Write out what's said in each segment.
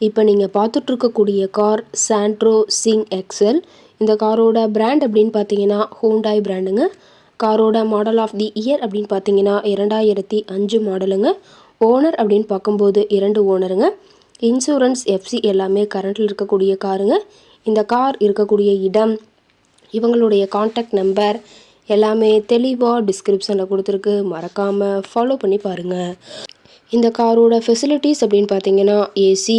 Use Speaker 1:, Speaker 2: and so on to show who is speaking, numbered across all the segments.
Speaker 1: இப்போ நீங்கள் பார்த்துட்ருக்கக்கூடிய கார் சாண்ட்ரோ சிங் எக்ஸல் இந்த காரோட பிராண்ட் அப்படின்னு பார்த்தீங்கன்னா ஹூண்டாய் பிராண்டுங்க காரோட மாடல் ஆஃப் தி இயர் அப்படின்னு பார்த்தீங்கன்னா இரண்டாயிரத்தி அஞ்சு மாடலுங்க ஓனர் அப்படின்னு பார்க்கும்போது இரண்டு ஓனருங்க இன்சூரன்ஸ் எஃப்சி எல்லாமே கரண்ட்டில் இருக்கக்கூடிய காருங்க. இந்த கார் இருக்கக்கூடிய இடம் இவங்களுடைய காண்டாக்ட் நம்பர் எல்லாமே தெளிவாக டிஸ்கிரிப்ஷனில் கொடுத்துருக்கு. மறக்காமல் ஃபாலோ பண்ணி பாருங்கள் இந்த காரோட ஃபெசிலிட்டிஸ் அப்படின்னு பார்த்தீங்கன்னா AC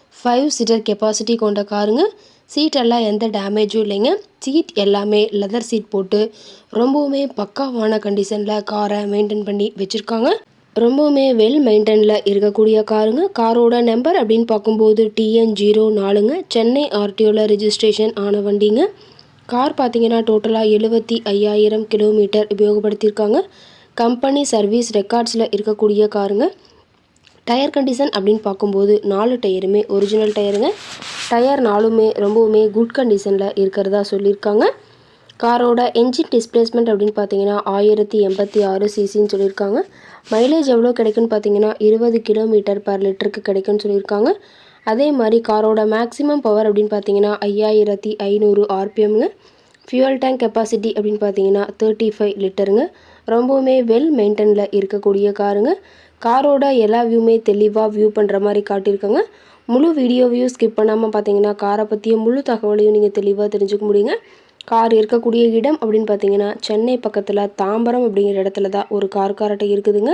Speaker 1: ஃபைவ் சீட்டர் கெப்பாசிட்டி கொண்ட காருங்க. சீட்டெல்லாம் எந்த டேமேஜும் இல்லைங்க. சீட் எல்லாமே லெதர் சீட் போட்டு ரொம்பவுமே பக்காவான கண்டிஷனில் காரை மெயின்டைன் பண்ணி வச்சுருக்காங்க. ரொம்பவுமே வெல் மெயின்டைனில் இருக்கக்கூடிய காருங்க. காரோட நம்பர் அப்படின்னு பார்க்கும்போது டிஎன் ஜீரோ நாலுங்க. சென்னை ஆர்டிஓவில் ரிஜிஸ்ட்ரேஷன் ஆன வண்டிங்க. கார் பார்த்தீங்கன்னா டோட்டலாக எழுபத்தி ஐயாயிரம் கிலோமீட்டர் உபயோகப்படுத்தியிருக்காங்க. கம்பெனி சர்வீஸ் ரெக்கார்ட்ஸில் இருக்கக்கூடிய காருங்க. டயர் கண்டிஷன் அப்படின்னு பார்க்கும்போது நாலு டயருமே ஒரிஜினல் டயருங்க டயர் நாலுமே ரொம்பவுமே குட் கண்டிஷனில் இருக்கிறதா சொல்லியிருக்காங்க. காரோட என்ஜின் டிஸ்பிளேஸ்மெண்ட் அப்படின்னு பார்த்தீங்கன்னா ஆயிரத்தி எண்பத்தி ஆறு சிசின்னு சொல்லியிருக்காங்க. மைலேஜ் எவ்வளோ கிடைக்குன்னு பார்த்தீங்கன்னா இருபது கிலோமீட்டர் பர் லிட்டருக்கு கிடைக்குன்னு சொல்லியிருக்காங்க. அதே மாதிரி காரோட மேக்ஸிமம் பவர் அப்படின்னு பார்த்தீங்கன்னா ஐயாயிரத்தி ஐநூறு ஆர்பிஎம்ங்க ஃபியூவல் டேங்க் கெப்பாசிட்டி அப்படின்னு பார்த்தீங்கன்னா தேர்ட்டி ஃபைவ் லிட்டருங்க ரொம்பவுமே வெல் மெயின்டெனில் இருக்கக்கூடிய காருங்க. காரோட எல்லா வியூமே தெளிவாக வியூ பண்ணுற மாதிரி காட்டியிருக்காங்க. முழு வீடியோவையும் ஸ்கிப் பண்ணாமல் பார்த்தீங்கன்னா காரை பற்றிய முழு தகவலையும் நீங்கள் தெளிவாக தெரிஞ்சுக்க முடியுங்க. கார் இருக்கக்கூடிய இடம் அப்படின்னு பார்த்தீங்கன்னா சென்னை பக்கத்தில் தாம்பரம் அப்படிங்கிற இடத்துல தான் ஒரு கார் இருக்குதுங்க.